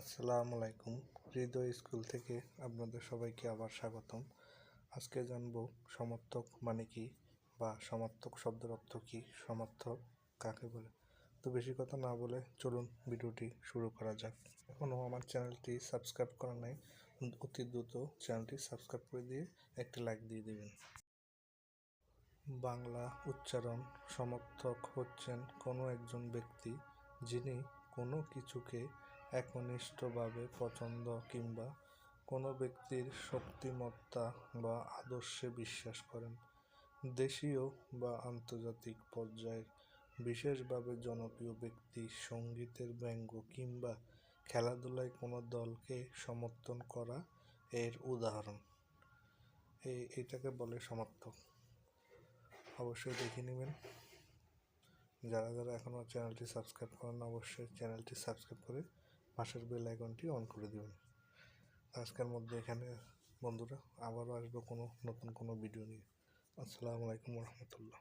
আসসালামু আলাইকুম। হৃদয় স্কুল থেকে আপনাদের সবাইকে আবার স্বাগতম। আজকে জানব সমর্থক মানে কি বা সমর্থক শব্দের অর্থ কী, সমর্থক কাকে বলে? তো বেশি কথা না বলে চলুন ভিডিওটি শুরু করা যাক। এখনও আমার চ্যানেলটি সাবস্ক্রাইব করা নাই, অতি দ্রুত চ্যানেলটি সাবস্ক্রাইব করে দিয়ে একটি লাইক দিয়ে দেবেন। বাংলা উচ্চারণ, সমর্থক হচ্ছেন কোনো একজন ব্যক্তি যিনি কোনো কিছুকে একনিষ্ঠভাবে পছন্দ কিংবা কোনো ব্যক্তির শক্তিমত্তা বা আদর্শে বিশ্বাস করেন। দেশীয় বা আন্তর্জাতিক পর্যায়ে বিশেষভাবে জনপ্রিয় ব্যক্তি সঙ্গীতের ব্যঙ্গ কিংবা খেলাধুলায় কোনো দলকে সমর্থন করা এর উদাহরণ। এই এটাকে বলে সমর্থক। অবশ্যই দেখে নেবেন। যারা যারা এখনও চ্যানেলটি সাবস্ক্রাইব করেন অবশ্যই চ্যানেলটি সাবস্ক্রাইব করে পাশের বেল আইকনটি অন করে দেবেন। আজকের মধ্যে এখানে, বন্ধুরা, আবারও আসব কোনো নতুন কোনো ভিডিও নিয়ে। আসসালামু আলাইকুম রহমতুল্লাহ।